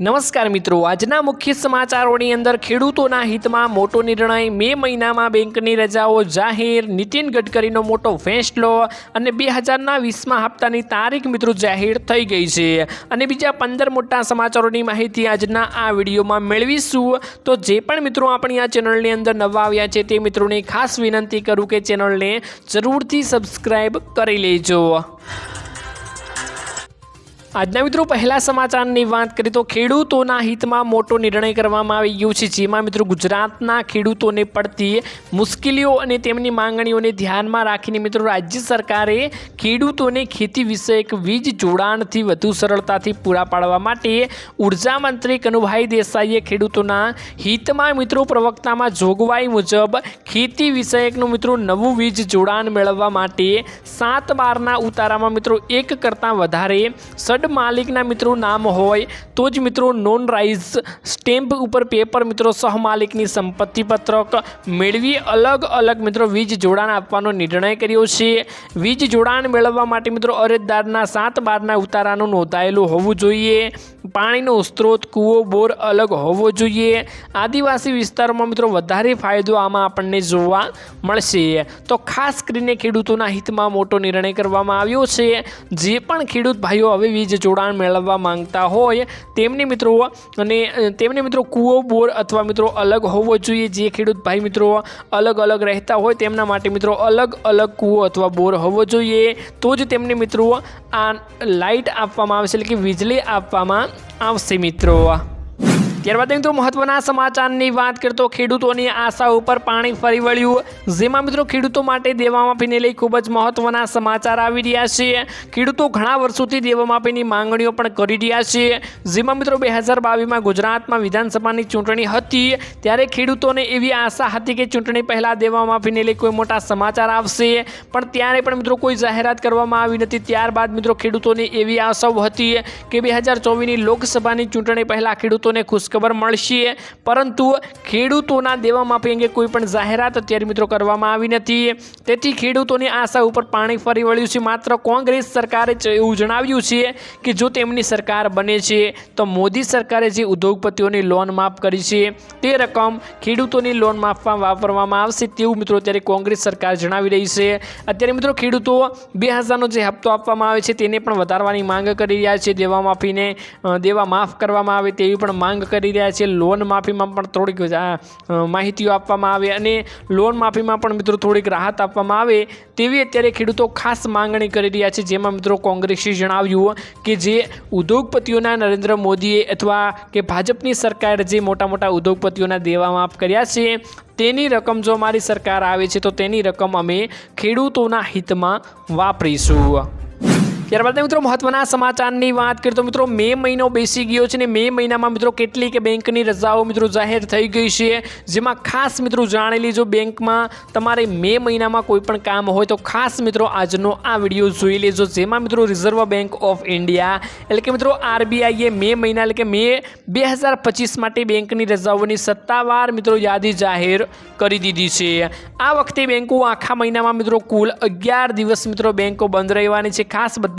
નમસ્કાર મિત્રો, આજના મુખ્ય સમાચારોની અંદર ખેડૂતોના હિતમાં મોટો નિર્ણય મે મહિનામાં બેંકની રજાઓ જાહેર, નીતિન ગડકરીનો મોટો ફેંસલો અને બે હજારના વીસમાં હપ્તાની તારીખ મિત્રો જાહેર થઈ ગઈ છે. અને બીજા પંદર મોટા સમાચારોની માહિતી આજના આ વિડીયોમાં મેળવીશું. તો જે પણ મિત્રો આપણી આ ચેનલની અંદર નવા આવ્યા છે તે મિત્રોને ખાસ વિનંતી કરું કે ચેનલને જરૂરથી સબસ્ક્રાઈબ કરી લેજો. આજના મિત્રો, પહેલા સમાચારની વાત કરીએ તો ખેડૂતોના હિતમાં મોટો નિર્ણય કરવામાં આવી ગયો છે. જેમાં મિત્રો, ગુજરાતના ખેડૂતોને પડતી મુશ્કેલીઓ અને તેમની માંગણીઓને ધ્યાનમાં રાખીને મિત્રો, રાજ્ય સરકારે ખેડૂતોને ખેતી વિષયક વીજ જોડાણથી વધુ સરળતાથી પૂરા પાડવા માટે ઊર્જા મંત્રી કનુભાઈ દેસાઈએ ખેડૂતોના હિતમાં મિત્રો, પ્રવક્તામાં જોગવાઈ મુજબ ખેતી વિષયકનું મિત્રો, નવું વીજ જોડાણ મેળવવા માટે સાત બારના ઉતારામાં મિત્રો, એક કરતાં વધારે સડ માલિકના મિત્રો નામ હોય તો જ મિત્રો નોન રાઇઝ સ્ટેમ્પ ઉપર પેપર મિત્રો સહમાલિકની સંપત્તિ પત્રક મેળવી અલગ અલગ મિત્રો વીજ જોડાણ આપવાનો નિર્ણય કર્યો છે. વીજ જોડાણ મેળવવા માટે મિત્રો અરજદારના સાત બારના ઉતારાનું નોંધાયેલું હોવું જોઈએ. પાણીનો સ્ત્રોત, કૂવો, બોર અલગ હોવો જોઈએ. આદિવાસી વિસ્તારોમાં મિત્રો વધારે ફાયદો આમાં આપણને જોવા મળશે. તો ખાસ કરીને ખેડૂતોના હિતમાં મોટો નિર્ણય કરવામાં આવ્યો છે. જે પણ ખેડૂત ભાઈઓ હવે વીજ જોડાણ મેળવવા માંગતા હોય, તેમની મિત્રો અને તેમની મિત્રો કૂવો, બોર અથવા મિત્રો અલગ હોવો જોઈએ. જે ખેડૂત ભાઈ મિત્રો અલગ અલગ રહેતા હોય, તેમના માટે મિત્રો અલગ અલગ કૂવો અથવા બોર હોવો જોઈએ. તો જ તેમને મિત્રો આ લાઇટ આપવામાં આવશે એટલે કે વીજળી આપવામાં આવશે મિત્રો. ત્યારબાદ મિત્રો મહત્વના સમાચારની વાત કરતો ખેડૂતોની આશા ઉપર પાણી ફરી વળ્યું. જેમાં મિત્રો ખેડૂતો માટે દેવા માફીને લઈ ખૂબ જ મહત્વના સમાચાર આવી રહ્યા છે. ખેડૂતો ઘણા વર્ષોથી દેવા માફીની માંગણીઓ પણ કરી રહ્યા છે. જેમાં મિત્રો બે હજાર બાવીસમાં ગુજરાતમાં વિધાનસભાની ચૂંટણી હતી. ત્યારે ખેડૂતોને એવી આશા હતી કે ચૂંટણી પહેલાં દેવા માફીને લઈ કોઈ મોટા સમાચાર આવશે. પણ ત્યારે પણ મિત્રો કોઈ જાહેરાત કરવામાં આવી નથી. ત્યારબાદ મિત્રો ખેડૂતોની એવી આશાઓ હતી કે બે હજાર ચોવીસની લોકસભાની ચૂંટણી પહેલાં ખેડૂતોને ખુશખબર મળશે પરંતુ ખેડૂતોના દેવા માફી અંગે કોઈ પણ જાહેરાત અત્યારે મિત્રો કરવામાં આવી નથી. તેથી ખેડૂતોની આશા ઉપર પાણી ફરી વળ્યું છે. માત્ર કોંગ્રેસ સરકારે એવું જણાવ્યું છે કે જો તેમની સરકાર બને છે, તો મોદી સરકારે જે ઉદ્યોગપતિઓની લોન માફ કરી છે, તે રકમ ખેડૂતોની લોન માફવા વાપરવામાં આવશે તેવું મિત્રો અત્યારે કોંગ્રેસ સરકાર જણાવી રહી છે. અત્યારે મિત્રો ખેડૂતો બે હજારનો જે હપ્તો આપવામાં આવે છે, તેને પણ વધારવાની માંગ કરી રહ્યા છે. દેવા માફીને દેવા માફ કરવામાં આવે તેવી પણ માંગ કરી રહ્યા છે. લોન માફીમાં પણ થોડીક માહિતીઓ આપવામાં આવે અને લોન માફીમાં પણ મિત્રો થોડીક રાહત આપવામાં આવે તેવી અત્યારે ખેડૂતો ખાસ માંગણી કરી રહ્યા છે. જેમાં મિત્રો કોંગ્રેસે જણાવ્યું કે જે ઉદ્યોગપતિઓના નરેન્દ્ર મોદીએ અથવા કે ભાજપની સરકારે જે મોટા મોટા ઉદ્યોગપતિઓના દેવા માફ કર્યા છે, તેની રકમ જો અમારી સરકાર આવે છે, તો તેની રકમ અમે ખેડૂતોના હિતમાં વાપરીશું. ત્યારબાદ મિત્રો મહત્વના સમાચારની વાત કરીએ તો મિત્રો મે મહિનો બેસી ગયો છે ને મે મહિનામાં મિત્રો કેટલીક બેંકની રજાઓ મિત્રો જાહેર થઈ ગઈ છે. જેમાં ખાસ મિત્રો જાણી લીજો બેંકમાં તમારે મે મહિનામાં કોઈ પણ કામ હોય તો ખાસ મિત્રો આજનો આ વીડિયો જોઈ લેજો. જેમાં મિત્રો રિઝર્વ બેંક ઓફ ઇન્ડિયા એટલે કે મિત્રો આરબીઆઈએ મે મહિના એટલે કે મે બે હજાર પચીસ માટે બેંકની રજાઓની સત્તાવાર મિત્રો યાદી જાહેર કરી દીધી છે. આ વખતે બેંકો આખા મહિનામાં મિત્રો કુલ અગિયાર દિવસ મિત્રો બેંકો બંધ રહેવાની છે. ખાસ બધા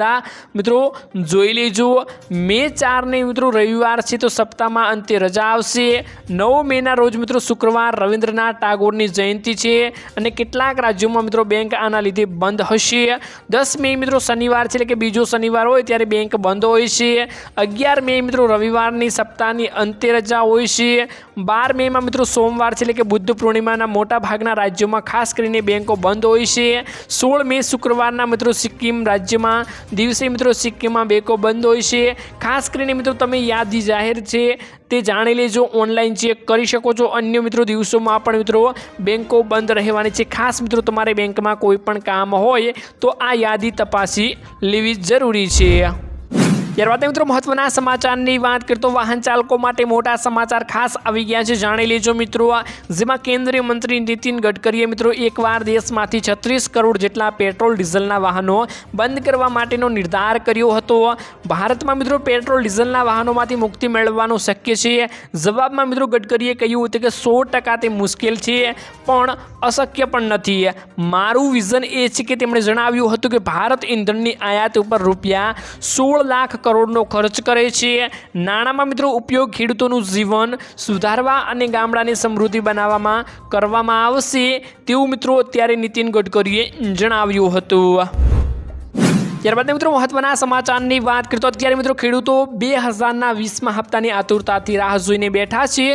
મિત્રો, જોઈ લેજો, મે ચારને મિત્રો રવિવાર છે તો સપ્તાહમાં અંતે રજા આવશે. નવ મેના રોજ મિત્રો શુક્રવાર રવિન્દ્રનાથ ટાગોરની જયંતિ છે અને કેટલાક રાજ્યોમાં મિત્રો બેંક આના લીધે બંધ હશે. દસ મે મિત્રો શનિવાર છે એટલે કે બીજો શનિવાર હોય ત્યારે બેંક બંધ હોય છે. અગિયાર મે મિત્રો રવિવારની સપ્તાહની અંતે રજા હોય છે. બાર મેમાં મિત્રો સોમવાર છે એટલે કે બુદ્ધ પૂર્ણિમાના મોટા ભાગના રાજ્યોમાં ખાસ કરીને બેંકો બંધ હોય છે. સોળ મે શુક્રવારના મિત્રો સિક્કિમ રાજ્યમાં દિવસે મિત્રો સિક્કિમમાં બેંકો બંધ હોય છે. ખાસ કરીને મિત્રો તમે યાદી જાહેર છે તે જાણી લેજો, ઓનલાઈન ચેક કરી શકો છો. અન્ય મિત્રો દિવસોમાં પણ મિત્રો બેંકો બંધ રહેવાની છે. ખાસ મિત્રો તમારે બેંકમાં કોઈ પણ કામ હોય તો આ યાદી તપાસી લેવી જરૂરી છે. ત્યારબાદ મિત્રો મહત્વના સમાચારની વાત કરતો વાહન ચાલકો માટે મોટા સમાચાર ખાસ આવી ગયા છે. જાણી લેજો મિત્રો જેમાં કેન્દ્રીય મંત્રી નીતિન ગડકરીએ મિત્રો એકવાર દેશમાંથી છત્રીસ કરોડ જેટલા પેટ્રોલ, ડીઝલના વાહનો બંધ કરવા માટેનો નિર્ધાર કર્યો હતો. ભારતમાં મિત્રો પેટ્રોલ, ડીઝલના વાહનોમાંથી મુક્તિ મેળવવાનું શક્ય છે. જવાબમાં મિત્રો ગડકરીએ કહ્યું હતું કે સો ટકા તે મુશ્કેલ છે, પણ અશક્ય પણ નથી. મારું વિઝન એ છે કે તેમણે જણાવ્યું હતું કે ભારત ઇંધણની આયાત ઉપર રૂપિયા સોળ લાખ કરોડનો ખર્ચ કરે છે. નાણાંમાં મિત્રો ઉપયોગ ખેડૂતોનું જીવન સુધારવા અને ગામડાની સમૃદ્ધિ બનાવવામાં કરવામાં આવશે તેવું મિત્રો અત્યારે નીતિન ગડકરીએ જણાવ્યું હતું. ત્યારબાદ મિત્રો મહત્વના સમાચારની વાત કરીએ તો અત્યારે મિત્રો ખેડૂતો બે હજારના વીસમાં હપ્તાની આતુરતાથી રાહ જોઈને બેઠા છે.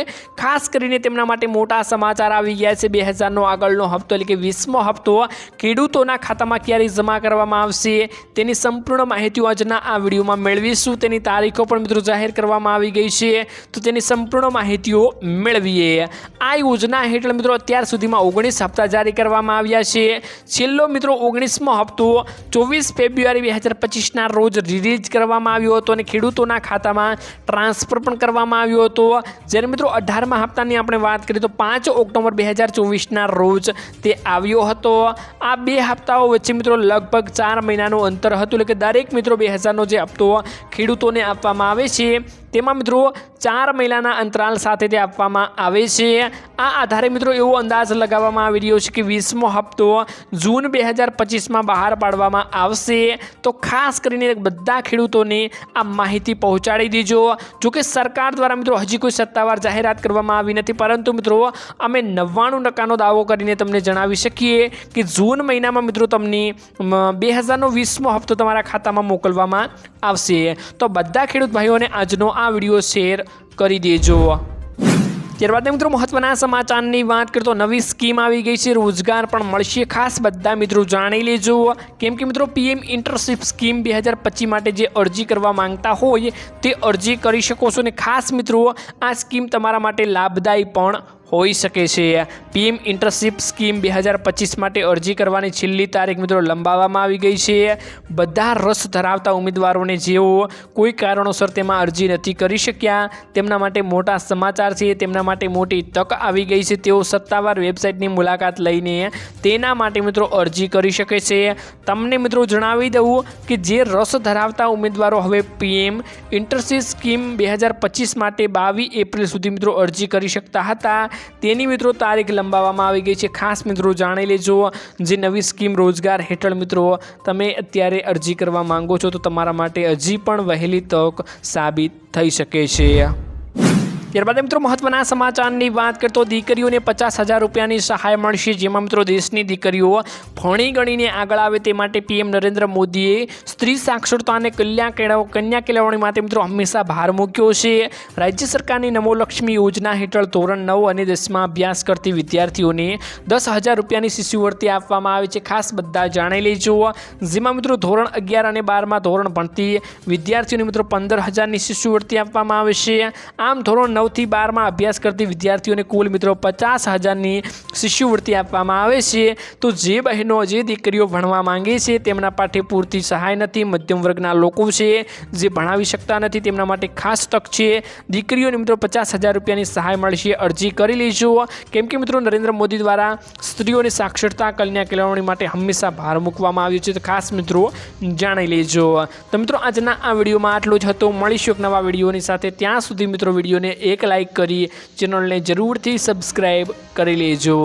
ખાસ કરીને તેમના માટે મોટા સમાચાર આવી ગયા છે. બે હજારનો આગળનો હપ્તો એટલે કે વીસમો હપ્તો ખેડૂતોના ખાતામાં ક્યારે જમા કરવામાં આવશે? તેની સંપૂર્ણ માહિતીઓ આજના આ વિડીયોમાં મેળવીશું. તેની તારીખો પણ મિત્રો જાહેર કરવામાં આવી ગઈ છે. તો તેની સંપૂર્ણ માહિતીઓ મેળવીએ. આ યોજના હેઠળ મિત્રો અત્યાર સુધીમાં ઓગણીસ હપ્તા જારી કરવામાં આવ્યા છે. છેલ્લો મિત્રો ઓગણીસમો હપ્તો ચોવીસ ફેબ્રુઆરી બે હજાર પચીસના રોજ રિલીઝ કરવામાં આવ્યો હતો અને ખેડૂતોના ખાતામાં ટ્રાન્સફર પણ કરવામાં આવ્યો હતો. જ્યારે મિત્રો અઢારમા હપ્તાની આપણે વાત કરીએ તો પાંચ ઓક્ટોબર બે હજાર ચોવીસના રોજ તે આવ્યો હતો. આ બે હપ્તાઓ વચ્ચે મિત્રો લગભગ ચાર મહિનાનું અંતર હતું, એટલે કે દરેક મિત્રો બે હજારનો જે હપ્તો ખેડૂતોને આપવામાં આવે છે, તેમાં મિત્રો ચાર મહિનાના અંતરાલ સાથે તે આપવામાં આવે છે. આ આધારે મિત્રો એવો અંદાજ લગાવવામાં આવી રહ્યો છે કે વીસમો હપ્તો જૂન બે હજાર પચીસમાં બહાર પાડવામાં આવશે. તો ખાસ કરીને બધા ખેડૂતોને આ માહિતી પહોંચાડી દેજો. જોકે સરકાર દ્વારા મિત્રો હજી કોઈ સત્તાવાર જાહેરાત કરવામાં આવી નથી. પરંતુ મિત્રો, અમે નવ્વાણું ટકાનો દાવો કરીને તમને જણાવી શકીએ કે જૂન મહિનામાં મિત્રો તમને બે હજારનો વીસમો હપ્તો તમારા ખાતામાં મોકલવામાં આવશે. તો બધા ખેડૂત ભાઈઓને આજનો આ વીડિયો શેર કરી દેજો. ત્યારબાદ મિત્રો મહત્વના સમાચારની વાત કરીએ તો નવી સ્કીમ આવી ગઈ છે, રોજગાર પણ મળશે. ખાસ બધા મિત્રો જાણી લેજો. કેમ કે મિત્રો પીએમ ઇન્ટર્નશીપ સ્કીમ બે હજાર પચીસ માટે જે અરજી કરવા માંગતા હોય, તે અરજી કરી શકો છો. અને ખાસ મિત્રો, આ સ્કીમ તમારા માટે લાભદાયી પણ હોઈ શકે છે. પીએમ ઇન્ટર્નશીપ સ્કીમ બે હજાર પચીસ માટે અરજી કરવાની છેલ્લી તારીખ મિત્રો લંબાવવામાં આવી ગઈ છે. બધા રસ ધરાવતા ઉમેદવારોને જેઓ કોઈ કારણોસર તેમાં અરજી નથી કરી શક્યા, તેમના માટે મોટા સમાચાર છે. તેમના માટે મોટી તક આવી ગઈ છે. તેઓ સત્તાવાર વેબસાઇટની મુલાકાત લઈને તેના માટે મિત્રો અરજી કરી શકે છે. તમને મિત્રો જણાવી દઉં કે જે રસ ધરાવતા ઉમેદવારો હવે પીએમ ઇન્ટર્નશીપ સ્કીમ બે હજાર પચીસ માટે બાવીસ એપ્રિલ સુધી મિત્રો અરજી કરી શકતા હતા. તેની મિત્રો તારીખ લંબાવવામાં આવી ગઈ છે. ખાસ મિત્રો જાણી લેજો, જે નવી સ્કીમ રોજગાર હેઠળ મિત્રો તમે અત્યારે અરજી કરવા માંગો છો, તો તમારા માટે હજી પણ વહેલી તક સાબિત થઈ શકે છે. ત્યારબાદ મિત્રો મહત્વના સમાચારની વાત કરતો દીકરીઓને પચાસ હજાર રૂપિયાની સહાય મળશે, જેમાં મિત્રો દેશની દીકરીઓ ભણી ગણીને આગળ આવે તે માટે પીએમ નરેન્દ્ર મોદીએ સ્ત્રી સાક્ષરતા અને કલ્યાણ કેળવ, કન્યા કેળવણી માટે મિત્રો હંમેશા ભાર મૂક્યો છે. રાજ્ય સરકારની નવોલક્ષ્મી યોજના હેઠળ ધોરણ નવ અને દસમાં અભ્યાસ કરતી વિદ્યાર્થીઓને દસ હજાર રૂપિયાની શિષ્યવૃત્તિ આપવામાં આવે છે. ખાસ બધા જાણી લેજો. જેમાં મિત્રો ધોરણ અગિયાર અને બારમાં ધોરણ ભણતી વિદ્યાર્થીઓને મિત્રો પંદર હજારની શિષ્યવૃત્તિ આપવામાં આવે છે. આમ ધોરણ નવથી બારમાં અભ્યાસ કરતી વિદ્યાર્થીઓને કુલ મિત્રો પચાસ હજારની શિષ્યવૃત્તિ આપવામાં આવે છે. તો જે બહેનો, જે દીકરીઓ ભણવા માંગે છે, તેમના પાઠે પૂરતી સહાય નથી. મધ્યમ વર્ગના લોકો છે જે ભણાવી શકતા નથી, તેમના માટે ખાસ તક છે. દીકરીઓને મિત્રો પચાસ હજાર રૂપિયાની સહાય મળશે. અરજી કરી લેજો. કેમ કે મિત્રો નરેન્દ્ર મોદી દ્વારા સ્ત્રીઓની સાક્ષરતા, કન્યા કેળવણી માટે હંમેશા ભાર મૂકવામાં આવ્યો છે. તો ખાસ મિત્રો જાણી લેજો. તો મિત્રો આજના આ વિડીયોમાં આટલું જ હતું. મળીશું એક નવા વિડીયોની સાથે. ત્યાં સુધી મિત્રો વિડીયોને એક લાઇક કરી ચેનલને જરૂરથી સબસ્ક્રાઈબ કરી લેજો.